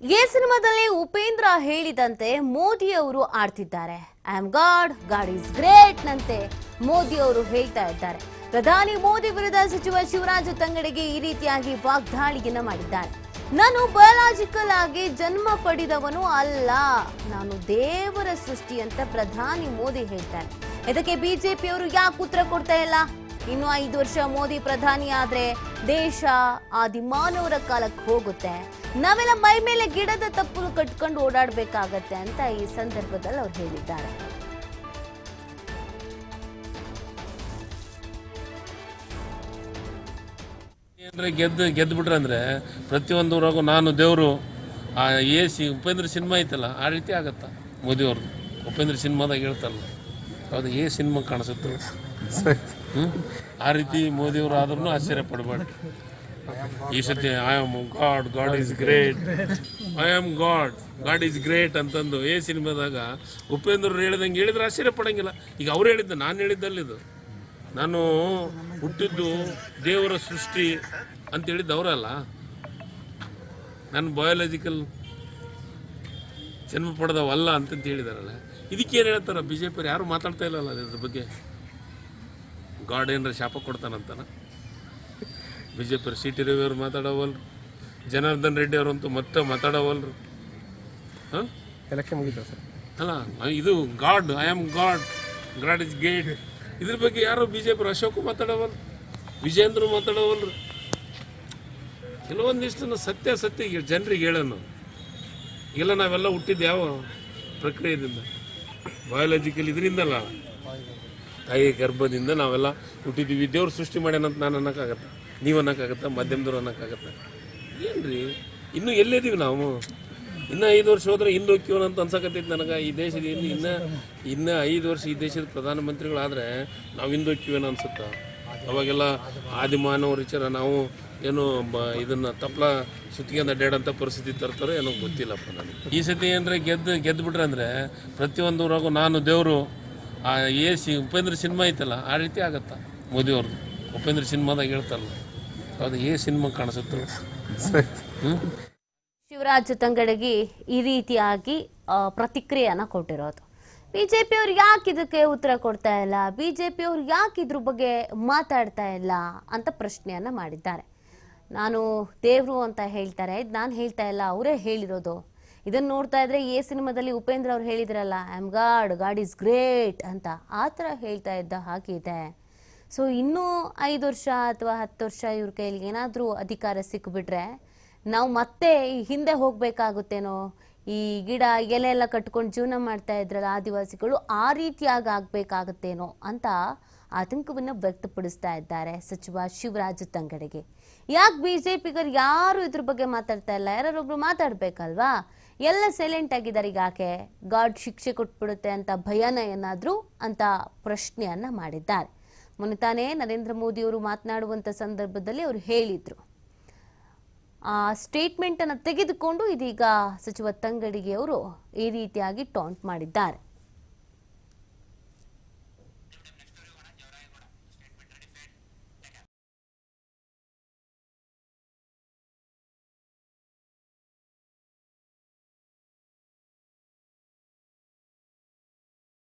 ಈ ಸಿನಿಮಾದಲ್ಲಿ ಉಪೇಂದ್ರ ಹೇಳಿದಂತೆ ಮೋದಿ ಅವರು ಆಡ್ತಿದ್ದಾರೆ. I am god god is great ನಂತೆ ಮೋದಿ ಅವರು ಹೇಳ್ತಾ ಇದ್ದಾರೆ. ಪ್ರಧಾನಿ ಮೋದಿ ವಿರುದ್ಧ ಸಚಿವ ಶಿವರಾಜ ತಂಗಡಿಗೆ ಈ ರೀತಿಯಾಗಿ ವಾಗ್ದಾಳಿಯನ್ನ ಮಾಡಿದ್ದಾರೆ. ನಾನು ಬಯೋಲಾಜಿಕಲ್ ಆಗಿ ಜನ್ಮ ಪಡೆದವನು ಅಲ್ಲ, ನಾನು ದೇವರ ಸೃಷ್ಟಿ ಅಂತ ಪ್ರಧಾನಿ ಮೋದಿ ಹೇಳ್ತಾರೆ. ಇದಕ್ಕೆ ಬಿಜೆಪಿಯವರು ಯಾಕೆ ಉತ್ತರ ಕೊಡ್ತಾ ಇಲ್ಲ? ಇನ್ನು ಐದು ವರ್ಷ ಮೋದಿ ಪ್ರಧಾನಿ ಆದ್ರೆ ದೇಶ ಆದಿಮಾನವರ ಕಾಲಕ್ಕೆ ಹೋಗುತ್ತೆ. ನಾವೆಲ್ಲ ಮೈ ಮೇಲೆ ಗಿಡದ ತಪ್ಪಲು ಕಟ್ಕೊಂಡು ಓಡಾಡ್ಬೇಕಾಗತ್ತೆ ಅಂತ ಈ ಸಂದರ್ಭದಲ್ಲಿ ಅವ್ರು ಹೇಳಿದ್ದಾರೆ. ಏನ್ರೆ ಗೆದ್ದು ಗೆದ್ದು ಬಿಟ್ರೆ ಅಂದ್ರೆ ಪ್ರತಿಯೊಂದು ಊರಾಗೂ ನಾನು, ದೇವರು, ಆ ಎ ಸಿ, ಉಪೇಂದ್ರ ಸಿನಿಮಾ ಐತಲ್ಲ, ಆ ರೀತಿ ಆಗತ್ತಾ? ಮೋದಿಯವ್ರದ್ದು. ಉಪೇಂದ್ರ ಸಿನಿಮಾದಾಗ ಹೇಳ್ತಾರಲ್ಲ ಅದು ಎ ಸಿನಿಮಾ ಕಾಣಿಸುತ್ತೆ? ಆ ರೀತಿ ಮೋದಿಯವರು ಆದ್ರೂ ಆಶ್ಚರ್ಯ ಪಡಬೇಡಿ. ಈ ಸತಿ I am god god is great I am god god is great ಅಂತಂದು ಏ ಸಿನಿಮಾದಾಗ ಉಪೇಂದ್ರ ಹೇಳಿದಂಗೆ ಹೇಳಿದ್ರೆ ಆಶ್ಚರ್ಯ ಪಡಂಗಿಲ್ಲ. ಈಗ ಅವ್ರು ಹೇಳಿದ್ದು, ನಾನು ಹೇಳಿದ್ದಲ್ಲಿದು ನಾನು ಹುಟ್ಟಿದ್ದು ದೇವರ ಸೃಷ್ಟಿ ಅಂತ ಹೇಳಿದ್ದು ಅವರಲ್ಲ ನಾನು ಬಯೋಲಾಜಿಕಲ್ ಜನ್ಮ ಪಡೆದವಲ್ಲ ಅಂತಂತ ಹೇಳಿದಾರಲ್ಲ. ಇದಕ್ಕೇನು ಹೇಳ್ತಾರ? ಬಿ ಜೆ ಪಿಯವ್ರು ಯಾರು ಮಾತಾಡ್ತಾ ಇಲ್ಲಲ್ಲ ಅದ್ರ ಬಗ್ಗೆ? ಗಾಡ್ ಏನರ ಶಾಪ ಕೊಡ್ತಾನಂತಾನ? B J P C T Ravi ಅವ್ರು ಮಾತಾಡವಲ್ರು. ಜನಾರ್ದನ್ ರೆಡ್ಡಿ ಅವರಂತೂ ಮತ್ತೆ ಮಾತಾಡೋವಲ್ರು. ಹಾಂ? ಎಲೆಕ್ಷನ್ ಮುಗಿತು ಸರ್. ಅಲ್ಲ ಇದು god I am god god is great. ಇದ್ರ ಬಗ್ಗೆ ಯಾರು ಬಿ ಜೆ ಪಿ ಅಶೋಕು ಮಾತಾಡೋವಲ್ರು ವಿಜೇಂದ್ರು ಮಾತಾಡೋವಲ್ರು. ಕೆಲವೊಂದಿಷ್ಟು ಸತ್ಯ ಸತ್ಯ ಜನರಿಗೆ ಹೇಳೋನು ಇಲ್ಲ ನಾವೆಲ್ಲ ಹುಟ್ಟಿದ್ದು ಯಾವ ಪ್ರಕ್ರಿಯೆಯಿಂದ ಬಯಾಲಜಿಕಲ್ ಇದರಿಂದಲ್ಲ? ತಾಯಿ ಗರ್ಭದಿಂದ ನಾವೆಲ್ಲ ಹುಟ್ಟಿದ್ದೀವಿ ದೇವ್ರು ಸೃಷ್ಟಿ ಮಾಡ್ಯಾನಂತ ನಾನು ಅನ್ನೋಕ್ಕಾಗತ್ತೆ? ನೀವು ಅನ್ನೋಕ್ಕಾಗತ್ತೆ? ಮಾಧ್ಯಮದವ್ರು ಅನ್ನೋಕ್ಕಾಗತ್ತೆ? ಏನ್ರಿ? ಇನ್ನೂ ಎಲ್ಲಿದ್ದೀವಿ ನಾವು? ಇನ್ನೂ ಐದು ವರ್ಷ ಹೋದ್ರೆ ಹಿಂದೆ ಹೋಗ್ತೀವನ ಅಂತ ಅನ್ಸಕತ್ತೈತೆ ನನಗೆ. ಈ ದೇಶದ ಇನ್ನು ಇನ್ನು ಇನ್ನೂ ಐದು ವರ್ಷ ಈ ದೇಶದ ಪ್ರಧಾನಮಂತ್ರಿಗಳಾದರೆ ನಾವು ಹಿಂದೆ ಹೋಗ್ತೀವೇನೋ ಅನ್ಸುತ್ತಾ? ಅವಾಗೆಲ್ಲ ಆದಿಮಾನವ ವಿಚಾರ ನಾವು ಏನು ಬ ಇದನ್ನು ತಪ್ಪಲ ಸುತ್ತಿಗೆಂದ ಅಡ್ಡಾಡಂಥ ಪರಿಸ್ಥಿತಿ ತರ್ತಾರೆ ಏನೋ ಗೊತ್ತಿಲ್ಲಪ್ಪ ನನಗೆ. ಈ ಸತಿ ಅಂದರೆ ಗೆದ್ದು ಗೆದ್ದು ಬಿಟ್ರೆ ಅಂದರೆ ಪ್ರತಿಯೊಂದು ಊರಾಗೂ ನಾನು ದೇವರು ಆ ಎ ಸಿ ಉಪೇಂದ್ರ ಸಿನಿಮಾ ಐತಲ್ಲ, ಆ ರೀತಿ ಆಗತ್ತಾ ಮೋದಿಯವ್ರದ್ದು ಉಪೇಂದ್ರ ಸಿನಿಮಾದಾಗ ಹೇಳ್ತಲ್ಲ ಅದು ಎ ಸಿನಿಮಾ ಕಾಣಿಸುತ್ತೆ. ಶಿವರಾಜ್ ತಂಗಡಗಿ ಈ ರೀತಿಯಾಗಿ ಪ್ರತಿಕ್ರಿಯೆಯನ್ನ ಕೊಟ್ಟಿರೋದು. ಬಿಜೆಪಿಯವ್ರು ಯಾಕೆ ಇದಕ್ಕೆ ಉತ್ತರ ಕೊಡ್ತಾ ಇಲ್ಲ? ಬಿಜೆಪಿಯವ್ರು ಯಾಕೆ ಇದ್ರ ಬಗ್ಗೆ ಮಾತಾಡ್ತಾ ಇಲ್ಲ ಅಂತ ಪ್ರಶ್ನೆಯನ್ನ ಮಾಡಿದ್ದಾರೆ. ನಾನು ದೇವ್ರು ಅಂತ ಹೇಳ್ತಾರೆ, ನಾನು ಹೇಳ್ತಾ ಇಲ್ಲ, ಅವರೇ ಹೇಳಿರೋದು. ಇದನ್ನ ನೋಡ್ತಾ ಇದ್ರೆ ಈ ಸಿನಿಮಾದಲ್ಲಿ ಉಪೇಂದ್ರ ಅವ್ರು ಹೇಳಿದ್ರಲ್ಲ I am god god is great ಅಂತ ಆ ಥರ ಹೇಳ್ತಾ ಇದ್ದ ಹಾಗೆ ಇದೆ. ಸೊ ಇನ್ನೂ ಐದು ವರ್ಷ ಅಥವಾ ಹತ್ತು ವರ್ಷ ಇವ್ರ ಕೈಲಿ ಏನಾದರೂ ಅಧಿಕಾರ ಸಿಕ್ಕಿಬಿಟ್ರೆ ನಾವು ಮತ್ತೆ ಈ ಹಿಂದೆ ಹೋಗಬೇಕಾಗುತ್ತೇನೋ? ಈ ಗಿಡ, ಎಲೆ ಎಲ್ಲ ಕಟ್ಕೊಂಡು ಜೀವನ ಮಾಡ್ತಾ ಇದ್ರಲ್ಲ ಆದಿವಾಸಿಗಳು ಆ ರೀತಿಯಾಗಿ ಆಗಬೇಕಾಗುತ್ತೇನೋ ಅಂತ ಆತಂಕವನ್ನು ವ್ಯಕ್ತಪಡಿಸ್ತಾ ಇದ್ದಾರೆ ಸಚಿವ ಶಿವರಾಜ್ ತಂಗಡಿಗೆ. ಯಾಕೆ ಬಿಜೆಪಿಗರು ಯಾರು ಇದ್ರ ಬಗ್ಗೆ ಮಾತಾಡ್ತಾ ಇಲ್ಲ? ಯಾರೊಬ್ರು ಮಾತಾಡ್ಬೇಕಲ್ವಾ? ಎಲ್ಲ ಸೈಲೆಂಟ್ ಆಗಿದ್ದಾರೆ ಈಗ ಯಾಕೆ ಗಾಡ್ ಶಿಕ್ಷೆ ಕೊಟ್ಬಿಡುತ್ತೆ ಅಂತ ಭಯನ ಏನಾದ್ರು ಅಂತ ಪ್ರಶ್ನೆಯನ್ನ ಮಾಡಿದ್ದಾರೆ. ಮೊನ್ನೆ ತಾನೇ ನರೇಂದ್ರ ಮೋದಿ ಅವರು ಮಾತನಾಡುವಂತ ಸಂದರ್ಭದಲ್ಲಿ ಅವರು ಹೇಳಿದ್ರು. ಆ ಸ್ಟೇಟ್ಮೆಂಟ್ ಅನ್ನು ತೆಗೆದುಕೊಂಡು ಇದೀಗ ಸಚಿವ ತಂಗಡಿಗೆ ಅವರು ಈ ರೀತಿಯಾಗಿ ಟಾಂಟ್ ಮಾಡಿದ್ದಾರೆ.